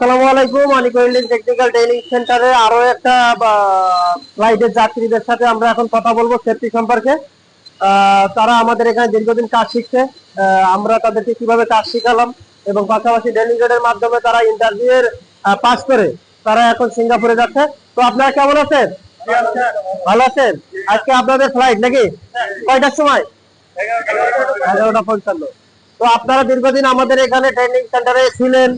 আসসালামু আলাইকুম অনিকোয়েলিং technical training সেন্টারে আরও একটা ফ্লাইটের যাত্রীদের সাথে আমরা এখন কথা বলব সেফটি সম্পর্কে। তারা আমাদের এখানে দীর্ঘদিন কাজ শিখছে। আমরা তাদেরকে কীভাবে কাজ শিখালাম এবং পাশাপাশি ডেলিগেটের মাধ্যমে তারা ইন্টারভিউ এর পাস করে তারা এখন সিঙ্গাপুরে যাচ্ছে। তো আপনারা কেমন আছেন? ভালো আছেন? আজকে আপনাদের ফ্লাইট নাকি? কয়টার সময়? এগারোটা পঞ্চান্ন। তো আপনারা দীর্ঘদিন আমাদের এখানে ট্রেনিং সেন্টারে ছিলেন।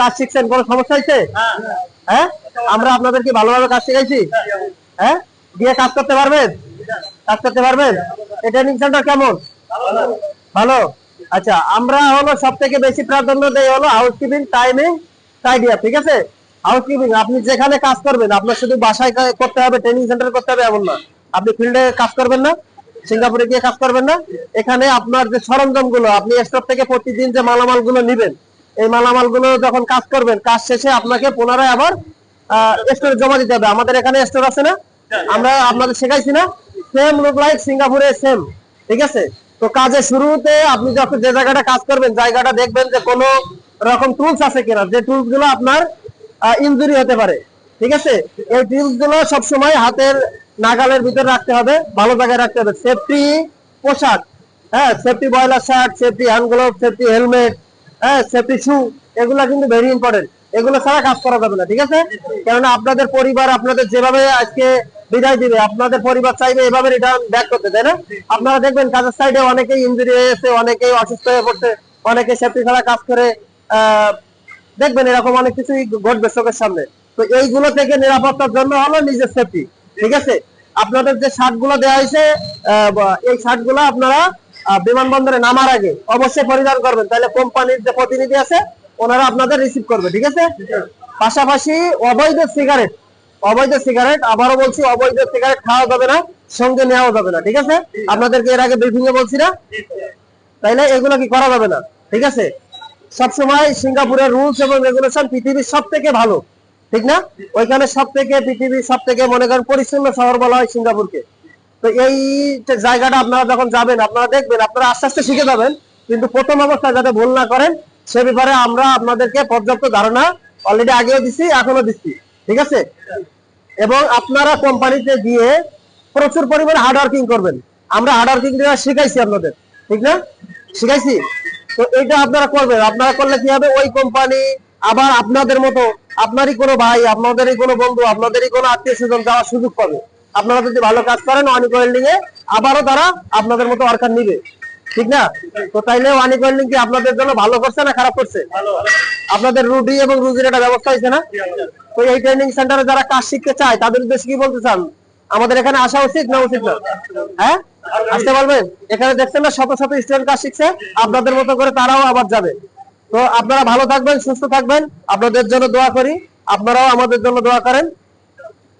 কাজ শিখছেন কোনো সমস্যা হয়েছে? হ্যাঁ। আমরা আপনাদেরকে ভালোভাবে কাজ শিখাইছি? হ্যাঁ? দিয়ে কাজ করতে পারবেন? কাজ করতে পারবেন? এই ট্রেনিং সেন্টার কেমন? ভালো। আচ্ছা আমরা হলো সব থেকে বেশি প্রাধান্য দেই হলো হাউসকিপিং টাইমিং আইডিয়া ঠিক আছে? হাউস কিপিং আপনি যেখানে কাজ করবেন আপনার শুধু বাসায় করতে হবে ট্রেনিং সেন্টারে করতে হবে এমন না। আপনি ফিল্ডে কাজ করবেন না সিঙ্গাপুরে গিয়ে কাজ করবেন না। এখানে আপনার যে সরঞ্জামগুলো আপনি স্টক থেকে প্রতিদিন যে মালামালগুলো নিবেন এই মালামালগুলো যখন কাজ করবেন, কাজ শেষে আপনাকে পুনরায় আবার স্টোরে জমা দিতে হবে। আমাদের এখানে স্টোর আছে না? আমরা আপনাদের শেখাইছি না? সেম লুক লাইক সিঙ্গাপুরে সেম ঠিক আছে? তো কাজের শুরুতে আপনি যখন যে জায়গাটা কাজ করবেন, জায়গাটা দেখবেন যে কোনো রকম টুলস আছে কিনা। যে টুলসগুলো আপনার ইনজুরি হতে পারে। ঠিক আছে? এই টুলসগুলো সবসময় হাতের নাগালের ভিতরে রাখতে হবে, ভালো জায়গায় রাখতে হবে। সেফটি পোশাক হ্যাঁ? Safety boiler shirt safety hand glove safety helmet হ্যাঁ এগুলো কিন্তু ভেরি ইম্পর্টেন্ট এগুলো ছাড়া কাজ করা যাবে না, ঠিক আছে? কেননা আপনাদের পরিবার আপনাদের যেভাবে আজকে বিদায় দিবে, আপনাদের পরিবার চাইবে এভাবে রিটার্ন ব্যাক করতে, তাই না? আপনারা দেখবেন কাজের সাইডে অনেকেই ইঞ্জুরি হয়েছে অনেকেই অসুস্থ হয়ে পড়ছে, অনেকে সেফটি ছাড়া কাজ করে দেখবেন এরকম অনেক কিছুই ঘটবে চোখের সামনে। তো এইগুলো থেকে নিরাপত্তার জন্য হলো নিজের সেফটি ঠিক আছে? আপনাদের যে শার্টগুলো দেওয়া হয়েছে এই শার্টগুলো আপনারা বিমানবন্দরে নামার আগে অবশ্যই পরিধান করবেন। তাহলে কোম্পানির যে প্রতিনিধি আছে, ওনারা আপনাদের রিসিভ করবে, ঠিক আছে? পাশাপাশি অবৈধ সিগারেট অবৈধ সিগারেট আবারও বলছি, অবৈধ সিগারেট খাওয়া যাবে না, সঙ্গে নেওয়া যাবে না, ঠিক আছে? আপনাদেরকে এর আগে ব্রিফিং এ বলছি না? তাইলে এগুলো কি করা যাবে না, ঠিক আছে? সবসময় সিঙ্গাপুরের রুলস এবং রেগুলেশন পৃথিবীর সব থেকে ভালো, ঠিক না? ওইখানে সব থেকে পৃথিবীর সব থেকে মনে করেন, পরিচ্ছন্ন শহর বলা হয় সিঙ্গাপুরকে। তো এই জায়গাটা আপনারা যখন যাবেন, আপনারা দেখবেন, আপনারা আস্তে আস্তে শিখে যাবেন। কিন্তু প্রথম অবস্থায় যাতে ভুল না করেন, সে ব্যাপারে আমরা আপনাদেরকে পর্যাপ্ত ধারণা অলরেডি আগেও দিচ্ছি এখনও দিচ্ছি ঠিক আছে? এবং আপনারা কোম্পানিতে গিয়ে প্রচুর পরিমাণে হার্ড ওয়ার্কিং করবেন। আমরা হার্ড ওয়ার্কিং শিখাইছি আপনাদের। ঠিক না? শিখাইছি? তো এটা আপনারা করবেন। আপনারা করলে কি হবে? ওই কোম্পানি আবার আপনাদের মতো, আপনারই কোনো ভাই, আপনাদেরই কোনো বন্ধু, আপনাদেরই কোনো আত্মীয় স্বজন যাওয়ার সুযোগ পাবে। আপনারা যদি ভালো কাজ করেন অনিক ওয়েল্ডিং এ আবারও তারা আপনাদের মতো ওয়ার্কার নিবে। ঠিক না? তো তাইলে অনিক ওয়েল্ডিং কি আপনাদের জন্য ভালো করছে না খারাপ করছে? আপনাদের রুডি এবং রুজির একটা ব্যবস্থা হয়েছে না? তো এই ট্রেনিং সেন্টারে যারা কাজ শিখতে চায় তাদের উদ্দেশ্যে কি বলতে চান? আমাদের এখানে আসা উচিত না উচিত না? হ্যাঁ? আসতে পারবেন এখানে দেখছেন না শত শত স্টুডেন্ট কাজ শিখছে আপনাদের মতো করে তারাও আবার যাবে। তো আপনারা ভালো থাকবেন সুস্থ থাকবেন। আপনাদের জন্য দোয়া করি। আপনারাও আমাদের জন্য দোয়া করেন।